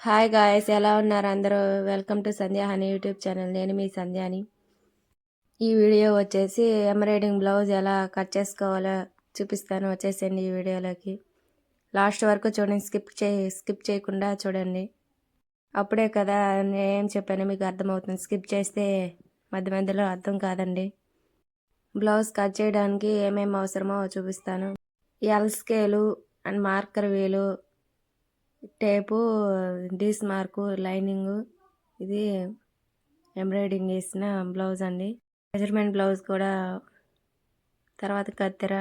Hi guys ఎలా ఉన్నారు అందరూ? Welcome to Sandhya honey YouTube channel నేను మీ సంధ్యాని. ఈ వీడియో వచ్చేసి ఎంబ్రాయిడింగ్ బ్లౌజ్ ఎలా కట్ చేసుకోవాలో చూపిస్తాను. వచ్చేసండి ఈ వీడియోలోకి. లాస్ట్ వరకు చూడండి స్కిప్ చే స్కిప్ చేయకుండా చూడండి. అప్పుడే కదా ఏం చెప్పానో మీకు అర్థమవుతుంది. స్కిప్ చేస్తే మధ్య మధ్యలో అర్థం కాదండి. బ్లౌజ్ కట్ చేయడానికి ఏమేమి అవసరమో చూపిస్తాను. L scale and marker wheel tape డీస్ mark lining ఇది ఎంబ్రాయిడింగ్ వేసిన బ్లౌజ్ అండి. మెజర్మెంట్ బ్లౌజ్ కూడా తర్వాత కత్తెర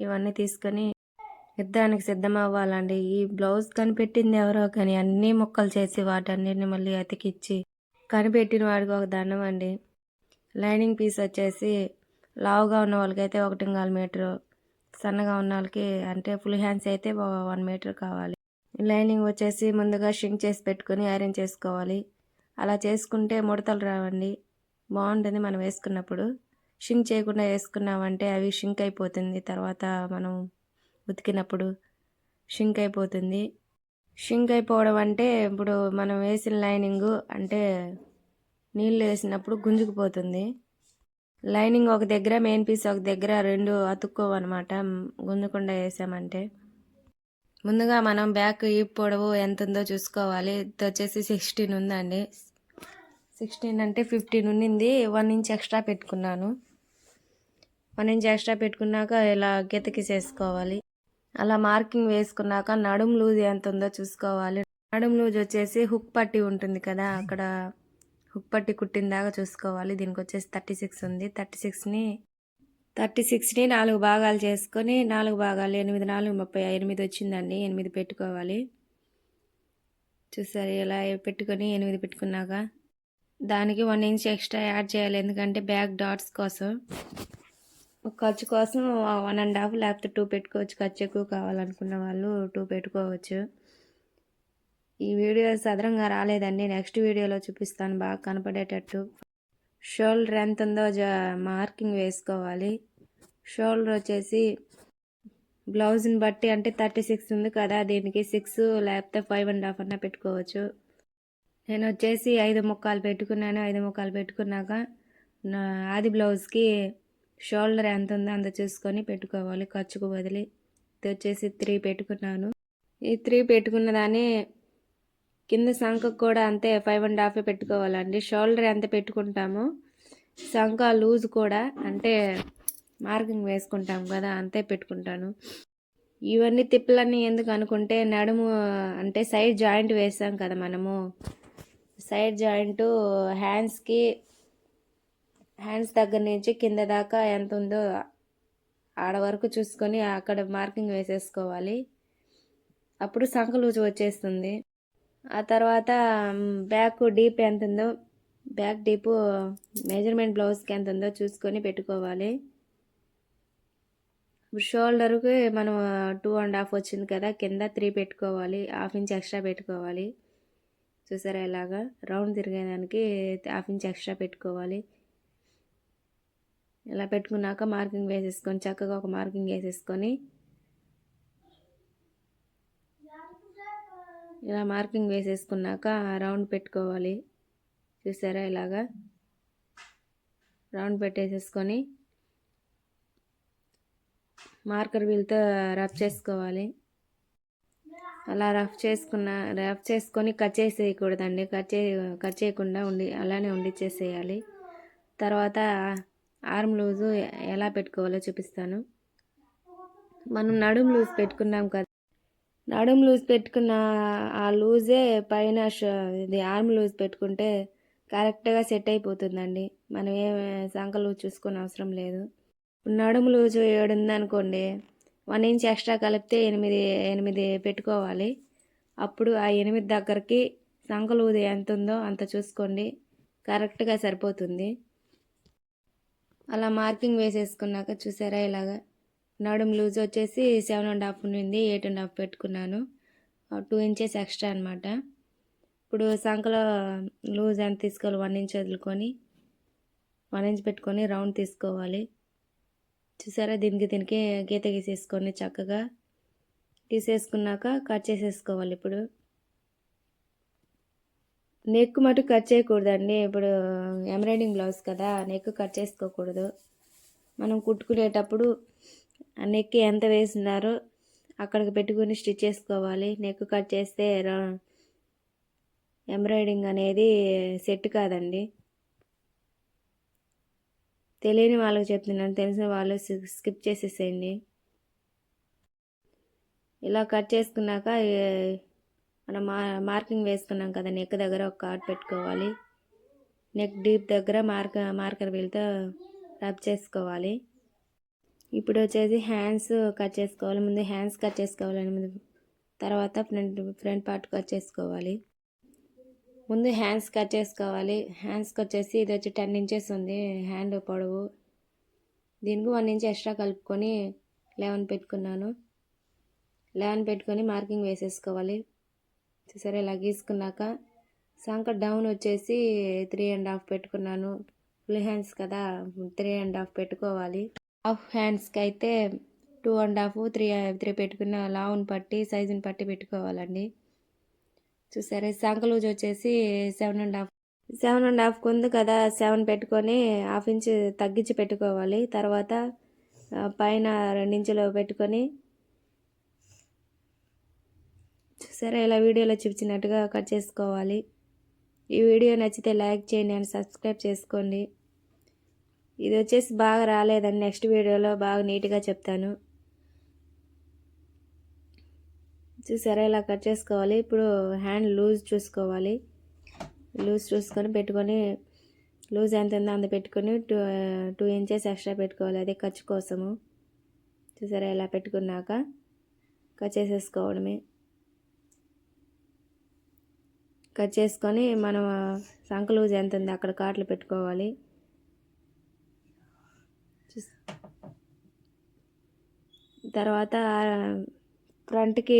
ఇవన్నీ తీసుకొని యుద్ధానికి సిద్ధం అవ్వాలండి ఈ బ్లౌజ్ కనిపెట్టింది ఎవరో కానీ అన్ని ముక్కలు చేసి వాటన్నిటిని మళ్ళీ అతికిచ్చి కనిపెట్టిన వాడికి ఒక దండం అండి. లైనింగ్ పీస్ వచ్చేసి లావుగా ఉన్న వాళ్ళకైతే ఒకటి నాలుగు మీటరు సన్నగా ఉన్న వాళ్ళకి అంటే ఫుల్ హ్యాండ్స్ అయితే వన్ మీటర్ కావాలి. లైనింగ్ వచ్చేసి ముందుగా షింక్ చేసి పెట్టుకొని ఐరన్ చేసుకోవాలి. అలా చేసుకుంటే ముడతలు రావండి. బాగుంటుంది మనం వేసుకున్నప్పుడు. షింక్ చేయకుండా వేసుకున్నామంటే అవి షింక్ అయిపోతుంది. తర్వాత మనం ఉతికినప్పుడు షింక్ అయిపోతుంది. షింక్ అయిపోవడం అంటే ఇప్పుడు మనం వేసిన లైనింగ్ అంటే నీళ్ళు వేసినప్పుడు గుంజుకుపోతుంది. లైనింగ్ ఒక దగ్గర మెయిన్ పీస్ ఒక దగ్గర రెండు అతుక్కోవన్నమాట. గుంజకుండా వేసామంటే. ముందుగా మనం బ్యాక్ ఈ పొడవు ఎంత ఉందో చూసుకోవాలి. ఇది వచ్చేసి సిక్స్టీన్ ఉందండి. సిక్స్టీన్ అంటే ఫిఫ్టీన్ ఉన్నింది. వన్ ఇంచ్ ఎక్స్ట్రా పెట్టుకున్నాను. వన్ ఇంచ్ ఎక్స్ట్రా పెట్టుకున్నాక ఇలా గీతకిసేసుకోవాలి అలా మార్కింగ్ వేసుకున్నాక నడుం లూజ్ ఎంత ఉందో చూసుకోవాలి. నడుం లూజ్ వచ్చేసి హుక్ పట్టి ఉంటుంది కదా అక్కడ హుక్ పట్టి కుట్టిన దాకా చూసుకోవాలి. దీనికి వచ్చేసి థర్టీ సిక్స్ ఉంది. థర్టీ సిక్స్ని థర్టీ సిక్స్ని నాలుగు భాగాలు చేసుకొని నాలుగు భాగాలు ఎనిమిది నాలుగు ముప్పై ఎనిమిది వచ్చిందండి. ఎనిమిది పెట్టుకోవాలి. చూసారు ఇలా పెట్టుకొని ఎనిమిది పెట్టుకున్నాక. దానికి వన్ ఇంచ్ ఎక్స్ట్రా యాడ్ చేయాలి. ఎందుకంటే బ్యాక్ డాట్స్ కోసం. ఖర్చు కోసం వన్ అండ్ హాఫ్ లేకపోతే టూ పెట్టుకోవచ్చు. ఖర్చు ఎక్కువ కావాలనుకున్న వాళ్ళు టూ పెట్టుకోవచ్చు. ఈ వీడియో సదరంగా రాలేదండి. నెక్స్ట్ వీడియోలో చూపిస్తాను. బాగా కనపడేటట్టు. షోల్డర్ ఎంత ఉందో జా మార్కింగ్ వేసుకోవాలి. షోల్డర్ వచ్చేసి బ్లౌజ్ని బట్టి అంటే థర్టీ సిక్స్ ఉంది కదా దీనికి సిక్స్ లేకపోతే ఫైవ్ అండ్ హాఫ్ అన్న పెట్టుకోవచ్చు. నేను వచ్చేసి ఐదు ముక్కలు పెట్టుకున్నాను. ఐదు ముక్కలు పెట్టుకున్నాక నా ఆది బ్లౌజ్కి షోల్డర్ ఎంత ఉందో అంత చూసుకొని పెట్టుకోవాలి ఖర్చుకు వదిలి ఇది వచ్చేసి త్రీ పెట్టుకున్నాను. ఈ త్రీ పెట్టుకున్న దాన్ని కింద సంఖకు కూడా అంతే ఫైవ్ అండ్ హాఫ్ పెట్టుకోవాలండి. షోల్డర్ ఎంత పెట్టుకుంటామో. సంఖ లూజ్ కూడా అంటే మార్కింగ్ వేసుకుంటాం కదా అంతే పెట్టుకుంటాను. ఇవన్నీ తిప్పలన్నీ ఎందుకు అనుకుంటే నడుము అంటే సైడ్ జాయింట్ వేసాం కదా మనము. సైడ్ జాయింట్ హ్యాండ్స్కి హ్యాండ్స్ దగ్గర నుంచి కింద దాకా ఎంత ఉందో ఆడ వరకు చూసుకొని అక్కడ మార్కింగ్ వేసేసుకోవాలి. అప్పుడు సంఖ లూజ్ వచ్చేస్తుంది. ఆ తర్వాత బ్యాక్ డీప్ ఎంత ఉందో బ్యాక్ డీప్ మెజర్మెంట్ బ్లౌజ్కి ఎంత ఉందో చూసుకొని పెట్టుకోవాలి. ఇప్పుడు షోల్డర్కి మనం టూ అండ్ హాఫ్ వచ్చింది కదా కింద త్రీ పెట్టుకోవాలి హాఫ్ ఇంచ్ ఎక్స్ట్రా పెట్టుకోవాలి. చూసారా ఇలాగా? రౌండ్ తిరిగేదానికి హాఫ్ ఇంచ్ ఎక్స్ట్రా పెట్టుకోవాలి. ఇలా పెట్టుకున్నాక మార్కింగ్ వేసేసుకొని చక్కగా ఒక మార్కింగ్ వేసేసుకొని ఇలా మార్కింగ్ వేసేసుకున్నాక రౌండ్ పెట్టుకోవాలి. చూసారా ఇలాగా? రౌండ్ పెట్టేసేసుకొని మార్కర్ వీల్తో రఫ్ చేసుకోవాలి. అలా రఫ్ చేసుకున్న రఫ్ చేసుకొని కట్ చేసేయకూడదండి. కట్ చే కట్ చేయకుండా ఉండి అలానే ఉండిచ్చేసేయాలి తర్వాత ఆర్మ్ లూజు ఎలా పెట్టుకోవాలో చూపిస్తాను. మనం నడుము లూజ్ పెట్టుకున్నాం కదా నడుము లూజ్ పెట్టుకున్న ఆ లూజే పైన ఇది ఆర్మ్ లూజ్ పెట్టుకుంటే కరెక్ట్గా సెట్ అయిపోతుందండి. మనం ఏ సంక లూజ్ అవసరం లేదు. నడుము లూజు ఏడు ఉందనుకోండి వన్ ఇంచ్ ఎక్స్ట్రా కలిపితే ఎనిమిది ఎనిమిది పెట్టుకోవాలి. అప్పుడు ఆ ఎనిమిది దగ్గరికి సంక లూజు ఎంత ఉందో అంత చూసుకోండి. కరెక్ట్గా సరిపోతుంది. అలా మార్కింగ్ వేసేసుకున్నాక చూసారా ఇలాగా? నడుం లూజ్ వచ్చేసి సెవెన్ అండ్ హాఫ్ ఉంది ఎయిట్ అండ్ హాఫ్ పెట్టుకున్నాను. టూ ఇంచెస్ ఎక్స్ట్రా అనమాట ఇప్పుడు సంకలో లూజ్ ఎంత తీసుకోవాలి? వన్ ఇంచ్ వదులుకొని వన్ ఇంచ్ పెట్టుకొని రౌండ్ తీసుకోవాలి. చూసారా? దీనికి దీనికి గీత గీసేసుకొని చక్కగా తీసేసుకున్నాక కట్ చేసేసుకోవాలి ఇప్పుడు. నెక్ మటుకు కట్ చేయకూడదండి. ఇప్పుడు ఎంబ్రాయిడింగ్ బ్లౌజ్ కదా నెక్ కట్ చేసుకోకూడదు. మనం కుట్టుకునేటప్పుడు నెక్ ఎంత వేసినారో అక్కడికి పెట్టుకుని స్టిచ్ చేసుకోవాలి. నెక్ కట్ చేస్తే ఎంబ్రాయిడింగ్ అనేది సెట్ కాదండి. తెలియని వాళ్ళకి చెప్తున్నాను. తెలిసిన వాళ్ళు స్కిప్ చేసేసేయండి. ఇలా కట్ చేసుకున్నాక మనం మా మార్కింగ్ వేసుకున్నాం కదా నెక్ దగ్గర ఒక కార్డ్ పెట్టుకోవాలి. నెక్ డీప్ దగ్గర మార్క మార్కర్ వీల్తో రబ్ చేసుకోవాలి. ఇప్పుడు వచ్చేసి హ్యాండ్స్ కట్ చేసుకోవాలి ముందు హ్యాండ్స్ కట్ చేసుకోవాలని ముందు తర్వాత ఫ్రంట్ ఫ్రంట్ పార్ట్ కట్ చేసుకోవాలి. ముందు హ్యాండ్స్ కట్ చేసుకోవాలి హ్యాండ్స్కి వచ్చేసి ఇది వచ్చి టెన్ ఇంచెస్ ఉంది హ్యాండ్ పొడవు. దీనికి వన్ ఇంచ్ ఎక్స్ట్రా కలుపుకొని లెవెన్ పెట్టుకున్నాను. లెవెన్ పెట్టుకొని మార్కింగ్ వేసేసుకోవాలి. సరే ఇలా గీసుకున్నాక సంక డౌన్ వచ్చేసి త్రీ అండ్ హాఫ్ పెట్టుకున్నాను. ఫుల్ హ్యాండ్స్ కదా త్రీ అండ్ హాఫ్ పెట్టుకోవాలి. హాఫ్ హ్యాండ్స్కి అయితే two and half three three పెట్టుకున్న లావుని పట్టి సైజుని పట్టి పెట్టుకోవాలండి. చూసారా సంకలూజ్ వచ్చేసి seven and half. Seven and హాఫ్కి ఉంది కదా సెవెన్ పెట్టుకొని హాఫ్ ఇంచ్ తగ్గించి పెట్టుకోవాలి. తర్వాత పైన రెండించులో పెట్టుకొని చూసారా ఇలా వీడియోలో చూపించినట్టుగా కట్ చేసుకోవాలి. ఈ వీడియో నచ్చితే లైక్ చేయండి అండ్ సబ్స్క్రైబ్ చేసుకోండి. ఇది వచ్చేసి బాగా రాలేదండి. నెక్స్ట్ వీడియోలో బాగా నీట్గా చెప్తాను. చూసారా? ఇలా కట్ చేసుకోవాలి. ఇప్పుడు హ్యాండ్ లూజ్ చూసుకోవాలి. లూజ్ చూసుకొని పెట్టుకొని లూజ్ ఎంత ఉందో అంత పెట్టుకొని టూ టూ ఇంచెస్ ఎక్స్ట్రా పెట్టుకోవాలి. అదే ఖర్చు కోసము. చూసారా? ఇలా పెట్టుకున్నాక కట్ చేసేసుకోవడమే. కట్ చేసుకొని మనం సంక లూజ్ ఎంత ఉంది అక్కడ కాట్లు పెట్టుకోవాలి. తర్వాత ఫ్రంట్కి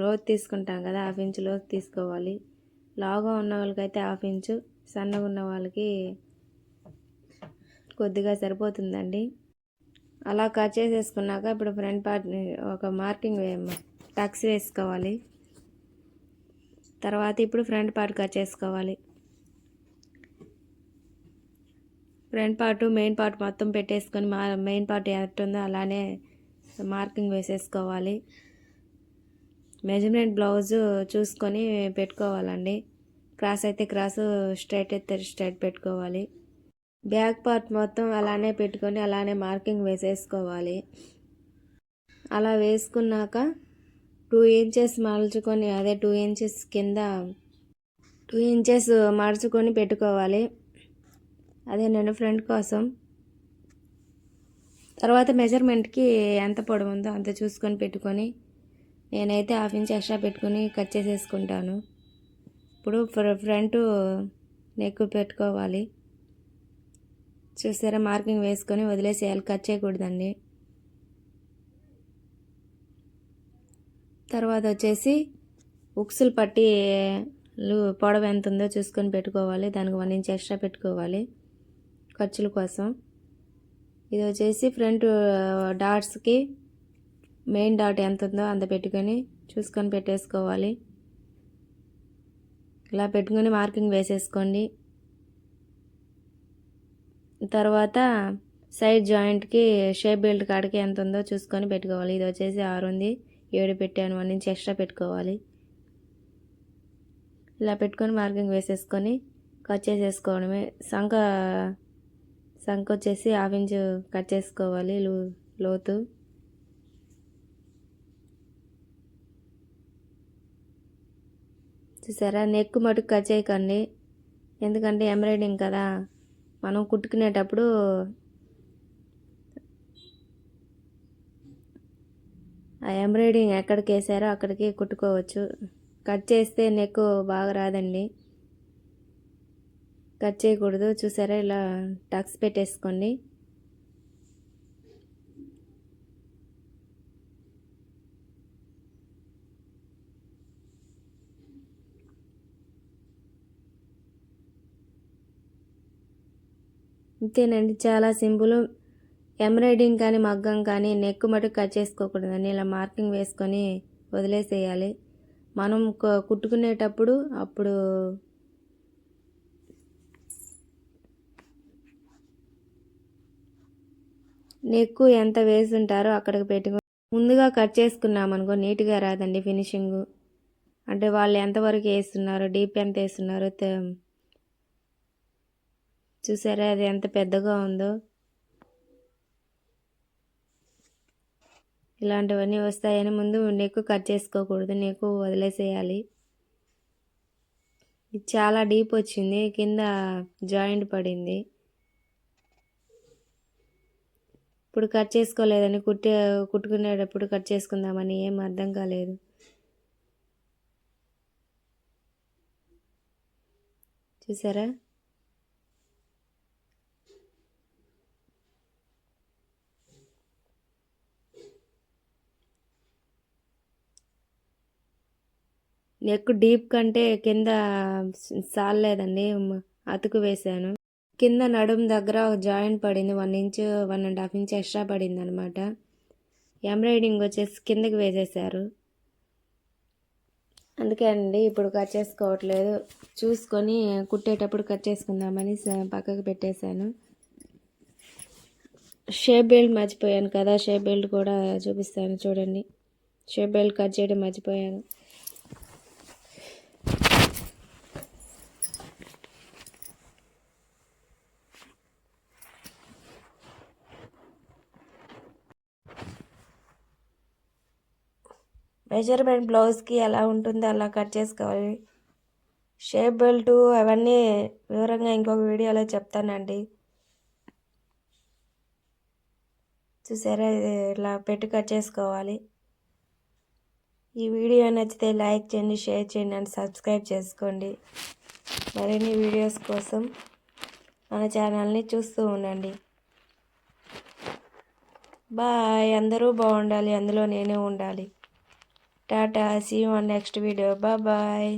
లోతు తీసుకుంటాం కదా హాఫ్ ఇంచ్ లోతు తీసుకోవాలి. లావుగా ఉన్న వాళ్ళకైతే హాఫ్ ఇంచు సన్నగా ఉన్న వాళ్ళకి కొద్దిగా సరిపోతుందండి. అలా కట్ చేసేసుకున్నాక ఇప్పుడు ఫ్రంట్ పార్ట్ని ఒక మార్కింగ్ టక్స్ వేసుకోవాలి. తర్వాత ఇప్పుడు ఫ్రంట్ పార్ట్ కట్ చేసుకోవాలి. ఫ్రంట్ పార్ట్ మెయిన్ పార్ట్ మొత్తం పెట్టేసుకొని మా మెయిన్ పార్ట్ ఎట్టుందో అలానే మార్కింగ్ వేసేసుకోవాలి. మెజర్మెంట్ బ్లౌజ్ చూసుకొని పెట్టుకోవాలండి. క్రాస్ అయితే క్రాస్ స్ట్రైట్ అయితే స్ట్రైట్ పెట్టుకోవాలి. బ్యాక్ పార్ట్ మొత్తం అలానే పెట్టుకొని అలానే మార్కింగ్ వేసేసుకోవాలి. అలా వేసుకున్నాక టూ ఇంచెస్ మలుచుకొని అదే టూ ఇంచెస్ కింద టూ ఇంచెస్ మడుచుకొని పెట్టుకోవాలి. అదే నేను ఫ్రంట్ కోసం. తర్వాత మెజర్మెంట్కి ఎంత పొడవు ఉందో అంత చూసుకొని పెట్టుకొని నేనైతే హాఫ్ ఇంచ్ ఎక్స్ట్రా పెట్టుకొని కట్ చేసేసుకుంటాను. ఇప్పుడు ఫ్రంట్ నెక్ పెట్టుకోవాలి. చూసారా మార్కింగ్ వేసుకొని వదిలేసేయాలి కట్ చేయకూడదండి. తర్వాత వచ్చేసి ఉక్సులు పట్టి పొడవ పొడవు ఎంత ఉందో చూసుకొని పెట్టుకోవాలి. దానికి వన్ ఇంచ్ ఎక్స్ట్రా పెట్టుకోవాలి. ఖర్చుల కోసం. ఇది వచ్చేసి ఫ్రంట్ డాట్స్కి మెయిన్ డాట్ ఎంత ఉందో అంత పెట్టుకొని చూసుకొని పెట్టేసుకోవాలి. ఇలా పెట్టుకొని మార్కింగ్ వేసేసుకోండి. తర్వాత సైడ్ జాయింట్కి షేప్ బెల్ట్ కాడికి ఎంత ఉందో చూసుకొని పెట్టుకోవాలి. ఇది వచ్చేసి ఆరు ఉంది. ఏడు పెట్టాను. వన్ ఇంచ్ ఎక్స్ట్రా పెట్టుకోవాలి. ఇలా పెట్టుకొని మార్కింగ్ వేసేసుకొని కట్ చేసేసుకోవడమే. సంఖ సంక వచ్చేసి హాఫ్ ఇంచ్ కట్ చేసుకోవాలి లో లోతు. చూసారా? నెక్ మటుకు కట్ చేయకండి. ఎందుకంటే ఎంబ్రాయిడింగ్ కదా. మనం కుట్టుకునేటప్పుడు ఆ ఎంబ్రాయిడింగ్ ఎక్కడికి వేసారో అక్కడికి కుట్టుకోవచ్చు. కట్ చేస్తే నెక్ బాగా రాదండి. కట్ చేయకూడదు. చూసారా? ఇలా టక్స్ పెట్టేసుకోండి ఇంతేనండి. చాలా సింపుల్. ఎంబ్రాయిడింగ్ కానీ మగ్గం కానీ నెక్ మటుకు కట్ చేసుకోకూడదండి. ఇలా మార్కింగ్ వేసుకొని వదిలేసేయాలి. మనం కుట్టుకునేటప్పుడు అప్పుడు నెక్కు ఎంత వేసుంటారో అక్కడికి పెట్టుకుని ముందుగా కట్ చేసుకున్నాం అనుకో నీట్గా రాదండి ఫినిషింగ్. అంటే వాళ్ళు ఎంతవరకు వేస్తున్నారు డీప్ ఎంత వేస్తున్నారో చూసారా? అది ఎంత పెద్దగా ఉందో. ఇలాంటివన్నీ వస్తాయని ముందు నెక్కు కట్ చేసుకోకూడదు నెక్కు వదిలేసేయాలి. ఇది చాలా డీప్ వచ్చింది కింద జాయింట్ పడింది. ఇప్పుడు కట్ చేసుకోలేదని కుట్టే కుట్టుకునేటప్పుడు కట్ చేసుకుందామని ఏం అర్థం కాలేదు. చూసారా? నెక్ డీప్ కంటే కింద సాలలేదండి అతుకు వేశాను. కింద నడుం దగ్గర ఒక జాయింట్ పడింది one inch one and half inch extra పడింది అనమాట ఎంబ్రాయిడింగ్ వచ్చేసి కిందకి వేసేసారు అందుకే అండి ఇప్పుడు కట్ చేసుకోవట్లేదు. చూసుకొని కుట్టేటప్పుడు కట్ చేసుకుందామని పక్కకు పెట్టేశాను. షేప్ బెల్ట్ మర్చిపోయాను కదా షేప్ బెల్ట్ కూడా చూపిస్తాను చూడండి. షేప్ బెల్ట్ కట్ చేయడం మర్చిపోయాను. మెజర్మెంట్ బ్లౌజ్కి ఎలా ఉంటుందో అలా కట్ చేసుకోవాలి. షేప్ బెల్ట్ అవన్నీ వివరంగా ఇంకొక వీడియోలో చెప్తానండి. చూసారా? ఇది ఇలా పెట్టి కట్ చేసుకోవాలి. ఈ వీడియో నచ్చితే లైక్ చేయండి షేర్ చేయండి అండ్ సబ్స్క్రైబ్ చేసుకోండి. మరిన్ని వీడియోస్ కోసం మన ఛానల్ని చూస్తూ ఉండండి. బాయ్. అందరూ బాగుండాలి. అందులో నేనే ఉండాలి. Tata see you on next video bye